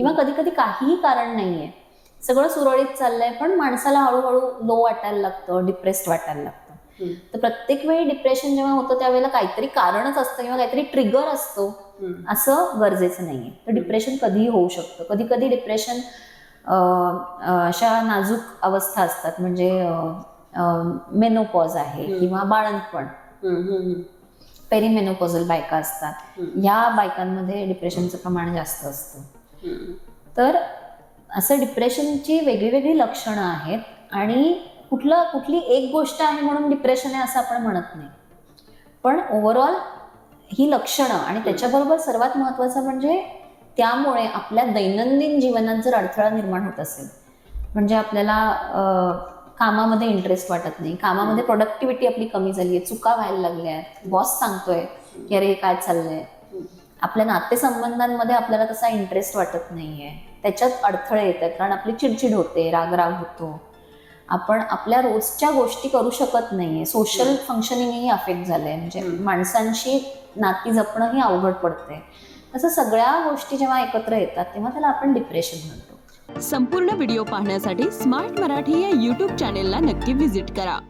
किंवा कधी कधी काहीही कारण नाहीये सगळं सुरळीत चाललंय पण माणसाला हळूहळू लो वाटायला लागतं डिप्रेस्ड वाटायला लागतं. तर प्रत्येक वेळी डिप्रेशन जेव्हा होतं त्यावेळेला काहीतरी कारणच असतं किंवा काहीतरी ट्रिगर असतो. असं गरजेचं नाहीये तर डिप्रेशन कधीही होऊ शकतं कधी कधी डिप्रेशन अशा नाजूक अवस्था असतात म्हणजे मेनोपॉज आहे. किंवा बाळंतपण. पेरिमेनोपॉझल बायका असतात. ह्या बायकांमध्ये डिप्रेशनचं प्रमाण जास्त असतं. तर असं डिप्रेशनची वेगळी वेगळी लक्षणं आहेत आणि कुठलं कुठली एक गोष्ट आहे म्हणून डिप्रेशन आहे असं आपण म्हणत नाही. पण ओव्हरऑल ही लक्षणं आणि त्याच्याबरोबर सर्वात महत्त्वाचं म्हणजे त्यामुळे आपल्या दैनंदिन जीवनात जर अडथळा निर्माण होत असेल म्हणजे आपल्याला कामामध्ये इंटरेस्ट वाटत नाही कामामध्ये प्रोडक्टिव्हिटी आपली कमी झाली आहे चुका व्हायला लागल्या आहेत बॉस सांगतोय की अरे काय चाललंय आपल्या नातेसंबंधांमध्ये आपल्याला तसा इंटरेस्ट वाटत नाहीये. त्याच्यात अडथळे येत आहेत कारण आपली चिडचिड होते रागराग होतो. आपण आपल्या रोजच्या गोष्टी करू शकत नाहीये. सोशल फंक्शनिंगही अफेक्ट झालंय. म्हणजे. माणसांशी नाती जपणंही अवघड पडते असं सगळ्या गोष्टी जेव्हा एकत्र येतात तेव्हा त्याला आपण डिप्रेशन म्हणतो. संपूर्ण व्हिडिओ पाहण्यासाठी स्मार्ट मराठी या यूट्यूब चॅनेलला नक्की व्हिजिट करा.